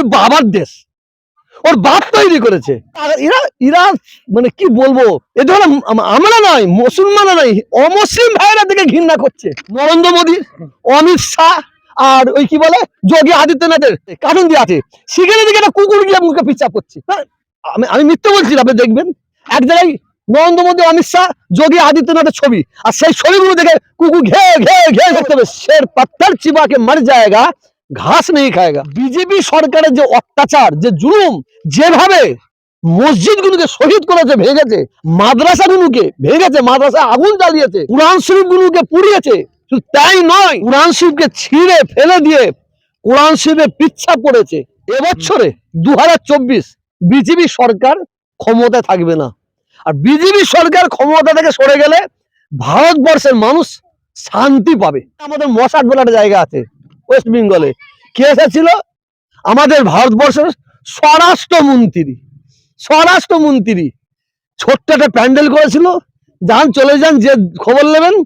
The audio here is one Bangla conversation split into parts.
মুখ্যমন্ত্রীর বাবার দেশ। ওর বাপ তৈরি করেছে। আর এরা মানে কি বলব? এ ধরো আমরা নয় মুসলমান নয় অমুসলিম ভাইরা থেকে ঘৃণা করছে। নরেন্দ্র মোদী অমিত শাহ আর ওই কি বলে? যোগী আদিত্যনাথের কারণ দিয়ে আছে। সেখানে দিকে একটা কুকুর গিয়ে মুখে পিচাপ করছে। হ্যাঁ, আমি আমি মিথ্যে বলছি আপনি দেখবেন। এক জায়গায় নরেন্দ্র মোদী অমিত শাহ যোগী আদিত্যনাথের ছবি। আর সেই ছবিগুলো দেখে কুকুর ঘে ঘে ঘে করতে হবে। শের পাত্তার চিবাকে মর যায়গা ঘাস নেই খায়গা। বিজেপি সরকারের যে অত্যাচার, যে জুলুম, যেভাবে মসজিদ গুলোকে শহীদ করেছে, ভেঙেছে, মাদ্রাসা গুলোকে ভেঙেছে, মাদ্রাসা আগুন জ্বালিয়েছে, কোরআন শরীফ গুলোকে পুড়িয়েছে, শুধু তাই নয়, কোরআন শরীফকে ছিঁড়ে ফেলে দিয়ে কোরআন শরীফে পিচ্ছা পড়েছে। এবছরে দু হাজার চব্বিশ বিজেপি সরকার ক্ষমতায় থাকবে না। আর বিজেপি সরকার ক্ষমতা থেকে সরে গেলে ভারতবর্ষের মানুষ শান্তি পাবে। আমাদের মশাট বলে জায়গা আছে। ওয়েস্ট বেঙ্গলে। কে এসেছিল? আমাদের ভারতবর্ষের স্বরাষ্ট্রমন্ত্রী। স্বরাষ্ট্রমন্ত্রী। ছোট্ট একটা প্যান্ডেল করেছিল। যান, চলে যান, যে খবর নেবেন।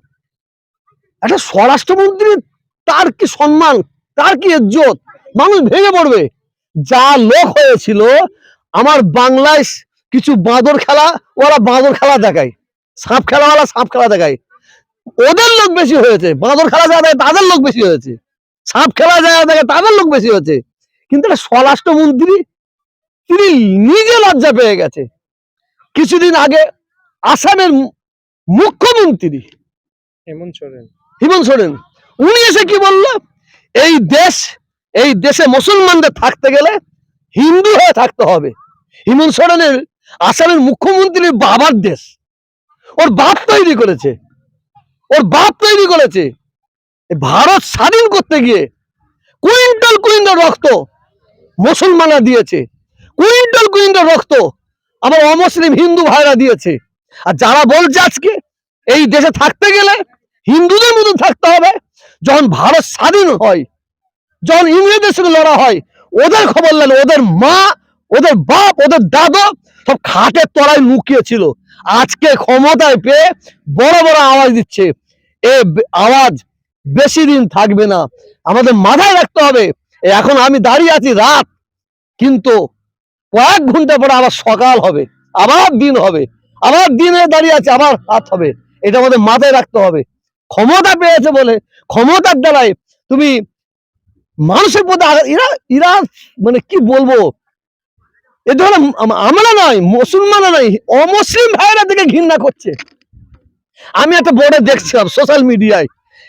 একটা স্বরাষ্ট্রমন্ত্রী, তার কি সম্মান, তার কি ইজ্জত? মানুষ ভেঙে পড়বে। যা লোক হয়েছিল, আমার বাংলায় কিছু বাঁদর খেলা, ওরা বাঁদর খেলা দেখায়। সাপ খেলাওয়ালা সাপ খেলা দেখায়। ওদের লোক বেশি হয়েছে। বাঁদর খেলা দেখে তাদের লোক বেশি হয়েছে। সাপ খেলা যারা দেখে তাদের লোক বেশি হচ্ছে। কিন্তু একটা স্বরাষ্ট্রমন্ত্রী তিনি নিজে লজ্জা পেয়ে গেছে। কিছুদিন আগে আসামের মুখ্যমন্ত্রী হেমন্ত সোরেন। হিমন্ত সোরেন উনি এসে কি বলল? এই দেশ এই দেশে মুসলমানদের থাকতে গেলে হিন্দু হয়ে থাকতে হবে। হিমন্ত সোরেনের আসামের মুখ্যমন্ত্রীর বাবার দেশ। ওর বাপ তৈরি করেছে। ওর বাপ তৈরি করেছে। ভারত স্বাধীন করতে গিয়ে কুইন্টাল কুইন্টাল রক্ত মুসলমানরা দিয়েছে। কুইন্টাল কুইন্টাল রক্ত আবার অমুসলিম হিন্দু ভাইরা দিয়েছে। আর যারা বলছে আজকে এই দেশে থাকতে গেলে হিন্দুদের মতো থাকতে হবে, যখন ভারত স্বাধীন হয়, যখন ইংরেজদের সঙ্গে লড়া হয়, ওদের খবর নেন, ওদের মা, ওদের বাপ, ওদের দাদা সব খাটের তলায় লুকিয়ে ছিল আজকে ক্ষমতায় পেয়ে বড় বড় আওয়াজ দিচ্ছে। এ আওয়াজ বেশি দিন থাকবে না। আমাদের মাথায় রাখতে হবে এখন আমি দাঁড়িয়ে আছি রাত, কিন্তু কয়েক ঘণ্টা পরে আবার সকাল হবে, আবার দিন হবে, আবার দিনে দাঁড়িয়ে আছে, আবার রাত হবে। এটা আমাদের মাথায় রাখতে হবে। ক্ষমতা পেয়েছে বলে, ক্ষমতার দ্বারাই তুমি মানুষের প্রতি এরা এরা মানে কি বলব? এ ধরো আম- আমরা নয় মুসলমান নয়, অমুসলিম ভাইরা থেকে ঘৃণা করছে। আমি একটা বোর্ডে দেখছিলাম সোশ্যাল মিডিয়ায়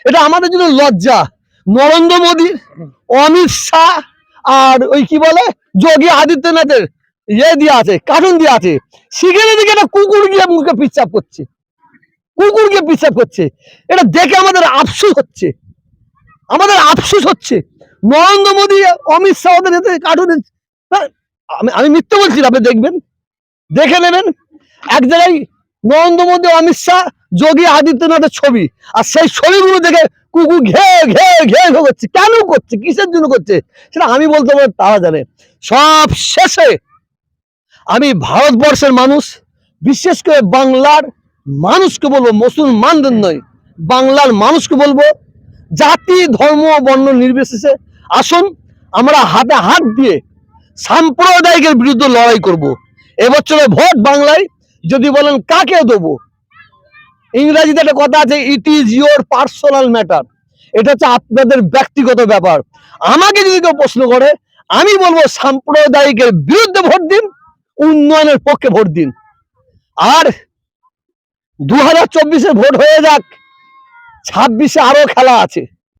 এটা আমাদের জন্য লজ্জা। নরেন্দ্র মোদী, অমিত শাহ আর ওই কি বলে, যোগী আদিত্যনাথের ইয়ে দিয়ে আছে কার্টুন দিয়ে আছে। সেখানে দিকে একটা কুকুর গিয়ে মুখে পিচ্ছাপ করছে। কুকুর গিয়ে পিচ্ছাপ করছে। এটা দেখে আমাদের আফসোস হচ্ছে। আমাদের আফসোস হচ্ছে। নরেন্দ্র মোদী, অমিত শাহ ওদের এতে কার্টুন আমি আমি মিথ্যে বলছি আপনি দেখবেন। দেখে নেবেন। এক জায়গায় নরেন্দ্র মোদী, অমিত শাহ যোগী আদিত্যনাথের ছবি। আর সেই ছবিগুলো দেখে কুকুর ঘে ঘে ঘে ঘে করছে। কেন করছে? কিসের জন্য করছে? সেটা আমি বলতে পারব তারা জানে। সব শেষে আমি ভারতবর্ষের মানুষ, বিশেষ করে বাংলার মানুষকে বলব, মুসলমানদের নয়, বাংলার মানুষকে বলব, জাতি, ধর্ম, বর্ণ নির্বিশেষে আসুন, আমরা হাতে হাত দিয়ে সাম্প্রদায়িকের বিরুদ্ধে লড়াই করব। এবছরে ভোট বাংলায় যদি বলেন কাকে দেবো? ইংরেজিতে একটা কথা আছে it is your personal matter এটা হচ্ছে আপনাদের ব্যক্তিগত ব্যাপার। আমাকে যদি কেউ প্রশ্ন করে, আমি বলব, সাম্প্রদায়িকের বিরুদ্ধে ভোট দিন, উন্নয়নের পক্ষে ভোট দিন। আর দু হাজার ভোট হয়ে যাক, ছাব্বিশে আরও খেলা আছে।